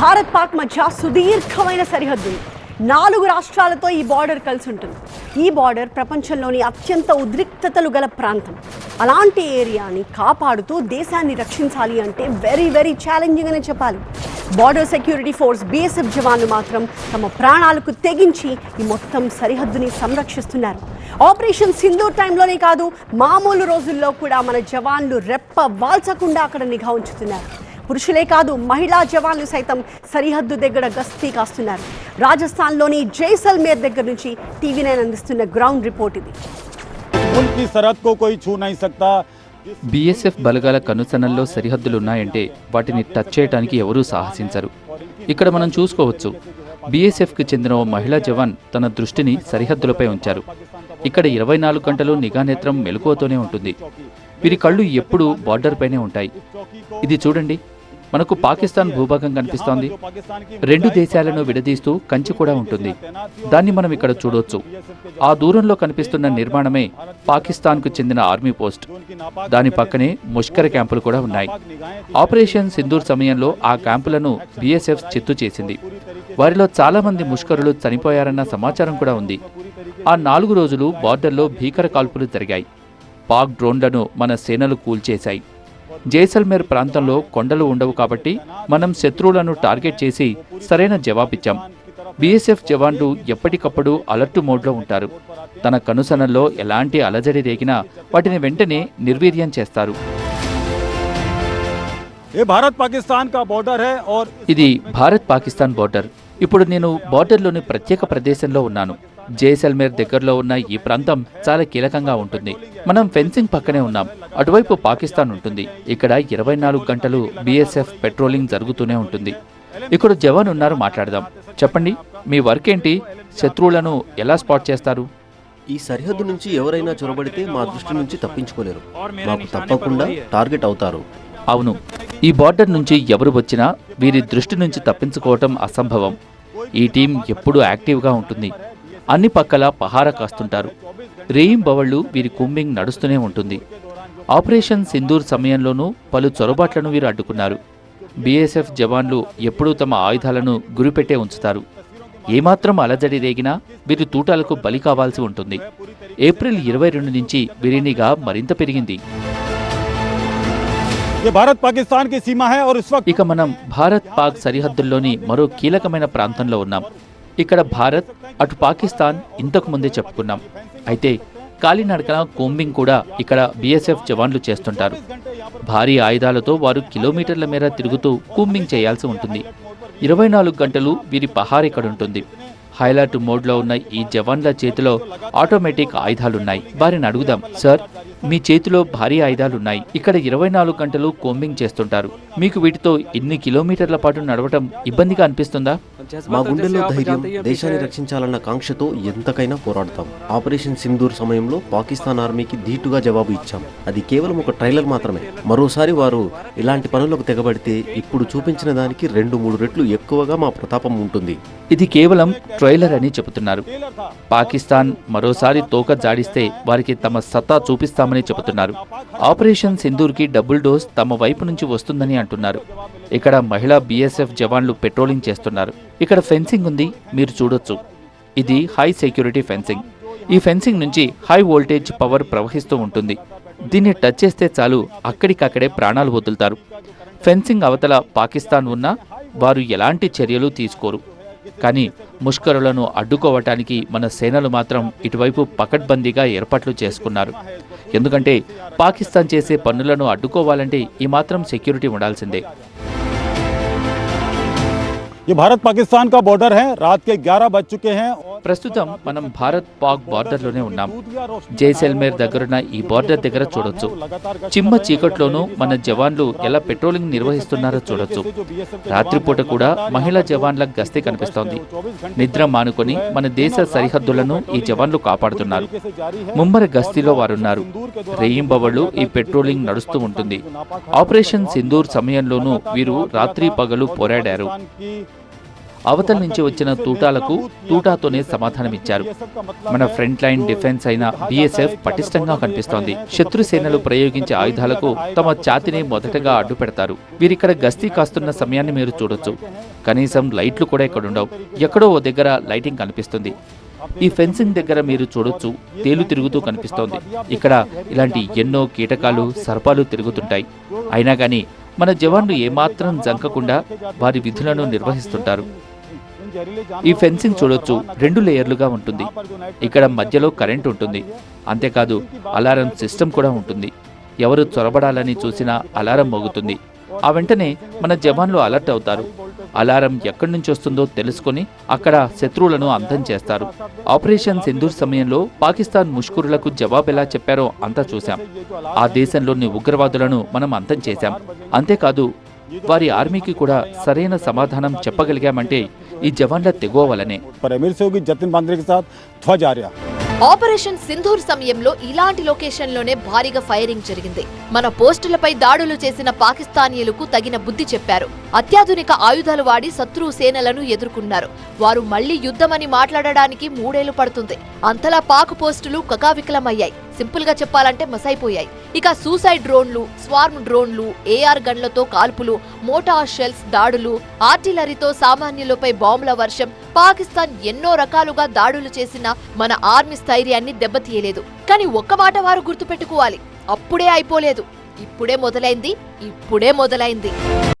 భారత్ పాక్ మధ్య సుదీర్ఘమైన సరిహద్దు నాలుగు రాష్ట్రాలతో ఈ బార్డర్ కలిసి ఉంటుంది. ఈ బార్డర్ ప్రపంచంలోని అత్యంత ఉద్రిక్తతలు గల ప్రాంతం. అలాంటి ఏరియాని కాపాడుతూ దేశాన్ని రక్షించాలి అంటే వెరీ వెరీ ఛాలెంజింగ్ అనే చెప్పాలి. బార్డర్ సెక్యూరిటీ ఫోర్స్ బీఎస్ఎఫ్ జవాన్లు మాత్రం తమ ప్రాణాలకు తెగించి ఈ మొత్తం సరిహద్దుని సంరక్షిస్తున్నారు. ఆపరేషన్ సింధూర్ టైంలోనే కాదు మామూలు రోజుల్లో కూడా మన జవాన్లు రెప్ప వాల్చకుండా అక్కడ నిఘా ఉంచుతున్నారు. పురుషులే కాదు మహిళా జవాన్లు సైతం సరిహద్దు దగ్గర గస్తీ కాస్తున్నారు. రాజస్థాన్లోని జైసల్మేర్ దగ్గర నుంచి టీవీ నైన్ అందిస్తున్న గ్రౌండ్ రిపోర్ట్ ఇది. బీఎస్ఎఫ్ బలగాల కనుసనల్లో సరిహద్దులు ఉన్నాయంటే వాటిని టచ్ చేయడానికి ఎవరూ సాహసించరు. ఇక్కడ మనం చూసుకోవచ్చు బీఎస్ఎఫ్కి చెందిన ఓ మహిళా జవాన్ తన దృష్టిని సరిహద్దులపై ఉంచారు. ఇక్కడ ఇరవై నాలుగు గంటలు నిఘానేత్రం మెలకువతోనే ఉంటుంది. వీరి కళ్ళు ఎప్పుడూ బార్డర్ పైనే ఉంటాయి. ఇది చూడండి. మనకు పాకిస్తాన్ భూభాగం కనిపిస్తోంది. రెండు దేశాలను విడదీస్తూ కంచి కూడా ఉంటుంది. దాన్ని మనం ఇక్కడ చూడొచ్చు. ఆ దూరంలో కనిపిస్తున్న నిర్మాణమే పాకిస్తాన్కు చెందిన ఆర్మీ పోస్ట్. దాని పక్కనే ముష్కర క్యాంపులు కూడా ఉన్నాయి. ఆపరేషన్ సింధూర్ సమయంలో ఆ క్యాంపులను బీఎస్ఎఫ్ చిత్తు చేసింది. వారిలో చాలా మంది ముష్కరులు చనిపోయారన్న సమాచారం కూడా ఉంది. ఆ నాలుగు రోజులు బార్డర్లో భీకర కాల్పులు జరిగాయి. పాక్ డ్రోన్లను మన సేనలు కూల్చేశాయి. జైసల్మేర్ ప్రాంతంలో కొండలు ఉండవు కాబట్టి మనం శత్రువులను టార్గెట్ చేసి సరైన జవాబిచ్చాం. బీఎస్ఎఫ్ జవాన్లు ఎప్పటికప్పుడు అలర్ట్ మోడ్లో ఉంటారు. తన కనుసనల్లో ఎలాంటి అలజడి రేగినా వాటిని వెంటనే నిర్వీర్యం చేస్తారు. ఇది భారత్ పాకిస్తాన్ బోర్డర్. ఇప్పుడు నేను బోర్డర్లోని ప్రత్యేక ప్రదేశంలో ఉన్నాను. జైసల్మేర్ దగ్గరలో ఉన్న ఈ ప్రాంతం చాలా కీలకంగా ఉంటుంది. మనం ఫెన్సింగ్ పక్కనే ఉన్నాం. అటువైపు పాకిస్తాన్ ఉంటుంది. ఇక్కడ ఇరవై నాలుగు గంటలు బీఎస్ఎఫ్ పెట్రోలింగ్ జరుగుతూనే ఉంటుంది. ఇక్కడ జవాన్ ఉన్నారు మాట్లాడదాం. చెప్పండి మీ వర్క్ ఏంటి? శత్రువులను ఎలా స్పాట్ చేస్తారు? ఈ సరిహద్దు నుంచి ఎవరైనా చొరబడితే మా దృష్టి నుంచి తప్పించుకోలేరు. మాకు తప్పకుండా టార్గెట్ అవుతారు. అవును. ఈ బార్డర్ నుంచి ఎవరు వచ్చినా వీరి దృష్టి నుంచి తప్పించుకోవటం అసంభవం. ఈ టీం ఎప్పుడూ యాక్టివ్గా ఉంటుంది. అన్ని పక్కల పహారా కాస్తుంటారు. రేయిం బవళ్ళు వీరి కుంబింగ్ నడుస్తూనే ఉంటుంది. ఆపరేషన్ సింధూర్ సమయంలోనూ పలు చొరబాట్లను వీరు అడ్డుకున్నారు. బీఎస్ఎఫ్ జవాన్లు ఎప్పుడూ తమ ఆయుధాలను గురిపెట్టే ఉంచుతారు. ఏమాత్రం అలజడి రేగినా వీరి తూటాలకు బలి కావాల్సి ఉంటుంది. ఏప్రిల్ ఇరవై రెండు నుంచి వీరినిగా మరింత పెరిగింది. భారత్ ఇక మనం భారత్ పాక్ సరిహద్దుల్లోని మరో కీలకమైన ప్రాంతంలో ఉన్నాం. ఇక్కడ భారత్ అటు పాకిస్తాన్ ఇంతకు ముందే చెప్పుకున్నాం. అయితే కాలినడకన కోంబింగ్ కూడా ఇక్కడ బీఎస్ఎఫ్ జవాన్లు చేస్తుంటారు. భారీ ఆయుధాలతో వారు కిలోమీటర్ల మేర తిరుగుతూ కూంబింగ్ చేయాల్సి ఉంటుంది. ఇరవై నాలుగు గంటలు వీరి పహార్ ఇక్కడ ఉంటుంది. హైలైట్ మోడ్లో ఉన్న ఈ జవాన్ల చేతిలో ఆటోమేటిక్ ఆయుధాలున్నాయి. వారిని అడుగుదాం సార్ మీ చేతిలో భారీ ఆయుధాలున్నాయి. ఇక్కడ ఇరవై నాలుగు గంటలు కోంబింగ్ చేస్తుంటారు. మీకు వీటితో ఇన్ని కిలోమీటర్ల పాటు నడవటం ఇబ్బందిగా అనిపిస్తుందా? మా గుండెల్లో ధైర్యం దేశాన్ని రక్షించాలన్న కాంక్షతో ఎంతకైనా పోరాడతాం. ఆపరేషన్ సింధూర్ సమయంలో పాకిస్తాన్ ఆర్మీకి ధీటుగా జవాబు ఇచ్చాం. అది కేవలం ఒక ట్రైలర్ మాత్రమే. మరోసారి వారు ఇలాంటి పనులకు తెగబడితే ఇప్పుడు చూపించిన దానికి రెండు మూడు రెట్లు ఎక్కువగా మా ప్రతాపం ఉంటుంది. ఇది కేవలం ట్రైలర్ అని చెబుతున్నారు. పాకిస్తాన్ మరోసారి తోక జాడిస్తే వారికి తమ సత్తా చూపిస్తామని చెబుతున్నారు. ఆపరేషన్ సింధూర్కి డబుల్ డోస్ తమ వైపు నుంచి వస్తుందని అంటున్నారు. ఇక్కడ మహిళా బీఎస్ఎఫ్ జవాన్లు పెట్రోలింగ్ చేస్తున్నారు. ఇక్కడ ఫెన్సింగ్ ఉంది మీరు చూడొచ్చు. ఇది హై సెక్యూరిటీ ఫెన్సింగ్. ఈ ఫెన్సింగ్ నుంచి హై వోల్టేజ్ పవర్ ప్రవహిస్తూ ఉంటుంది. దీన్ని టచ్ చేస్తే చాలు అక్కడికక్కడే ప్రాణాలు వదులుతారు. ఫెన్సింగ్ అవతల పాకిస్తాన్ ఉన్నా వారు ఎలాంటి చర్యలు తీసుకోరు. కానీ ముష్కరులను అడ్డుకోవటానికి మన సేనలు మాత్రం ఇటువైపు పకడ్బందీగా ఏర్పాట్లు చేసుకున్నారు. ఎందుకంటే పాకిస్తాన్ చేసే పన్నులను అడ్డుకోవాలంటే ఈ మాత్రం సెక్యూరిటీ ఉండాల్సిందే. ये भारत पाकिस्तान का बॉर्डर है रात के 11 बज चुके हैं और ప్రస్తుతం మనం భారత్ పాక్ బార్డర్లోనే ఉన్నాం జైసల్మేర్ దగ్గరున్న ఈ బార్డర్ దగ్గర చూడొచ్చు చిమ్మ చీకట్లోనూ మన జవాన్లు ఎలా పెట్రోలింగ్ నిర్వహిస్తున్నారో చూడొచ్చు రాత్రిపూట కూడా మహిళా జవాన్ల గస్తీ కనిపిస్తోంది నిద్ర మానుకొని మన దేశ సరిహద్దులను ఈ జవాన్లు కాపాడుతున్నారు ముమ్మర గస్తీలో వారున్నారు రేయింబవళ్లు ఈ పెట్రోలింగ్ నడుస్తూ ఉంటుంది ఆపరేషన్ సింధూర్ సమయంలోనూ వీరు రాత్రి పగలు పోరాడారు అవతల నుంచి వచ్చిన తూటాలకు తూటాతోనే సమాధానమిచ్చారు. మన ఫ్రంట్ లైన్ డిఫెన్స్ అయిన బీఎస్ఎఫ్ పటిష్టంగా కనిపిస్తోంది. శత్రు సేనలు ప్రయోగించే ఆయుధాలకు తమ ఛాతిని మొదటగా అడ్డు పెడతారు. వీరిక్కడ గస్తీ కాస్తున్న సమయాన్ని మీరు చూడొచ్చు. కనీసం లైట్లు కూడా ఇక్కడుండవు. ఎక్కడో ఓ దగ్గర లైటింగ్ కనిపిస్తుంది. ఈ ఫెన్సింగ్ దగ్గర మీరు చూడొచ్చు. తేలు తిరుగుతూ కనిపిస్తోంది. ఇక్కడ ఇలాంటి ఎన్నో కీటకాలు సర్పాలు తిరుగుతుంటాయి. అయినా కానీ మన జవాన్లు ఏమాత్రం జంకకుండా వారి విధులను నిర్వహిస్తుంటారు. ఈ ఫెన్సింగ్ చూడొచ్చు. రెండు లేయర్లుగా ఉంటుంది. ఇక్కడ మధ్యలో కరెంట్ ఉంటుంది. అంతేకాదు అలారం సిస్టమ్ కూడా ఉంటుంది. ఎవరు చొరబడాలని చూసినా అలారం మోగుతుంది. ఆ వెంటనే మన జవాన్లు అలర్ట్ అవుతారు. అలారం ఎక్కడి నుంచి వస్తుందో తెలుసుకొని అక్కడ శత్రువులను అంతం చేస్తారు. ఆపరేషన్ సింధూర్ సమయంలో పాకిస్తాన్ ముష్కరులకు జవాబెలా చెప్పారో అంతా చూశాం. ఆ దేశంలోని ఉగ్రవాదులను మనం అంతం చేశాం. అంతేకాదు వారి ఆర్మీకి కూడా సరైన సమాధానం చెప్పగలిగామంటే ఈ జవాన్ల తెగోవాలనే ఆపరేషన్ సింధూర్ సమయంలో ఇలాంటి లొకేషన్లోనే భారీగా ఫైరింగ్ జరిగింది. మన పోస్టులపై దాడులు చేసిన పాకిస్తానీయులకు తగిన బుద్ధి చెప్పారు. అత్యాధునిక ఆయుధాలు వాడి శత్రు సేనలను ఎదుర్కొన్నారు. వారు మళ్ళీ యుద్ధమని మాట్లాడడానికి మూడేళ్ళు పడుతుంది. అంతలా పాక్ పోస్టులు కకావికలమయ్యాయి. సింపుల్గా చెప్పాలంటే మసైపోయాయి. ఇక సూసైడ్ డ్రోన్లు స్వార్మ్ డ్రోన్లు ఏఆర్ గన్లతో కాల్పులు మోటార్ షెల్స్ దాడులు ఆర్టిలరీతో సామాన్యులపై బాంబుల వర్షం పాకిస్తాన్ ఎన్నో రకాలుగా దాడులు చేసిన మన ఆర్మీ స్థైర్యాన్ని దెబ్బతీయలేదు. కానీ ఒక్క మాట వారు గుర్తుపెట్టుకోవాలి అప్పుడే అయిపోలేదు. ఇప్పుడే మొదలైంది ఇప్పుడే మొదలైంది.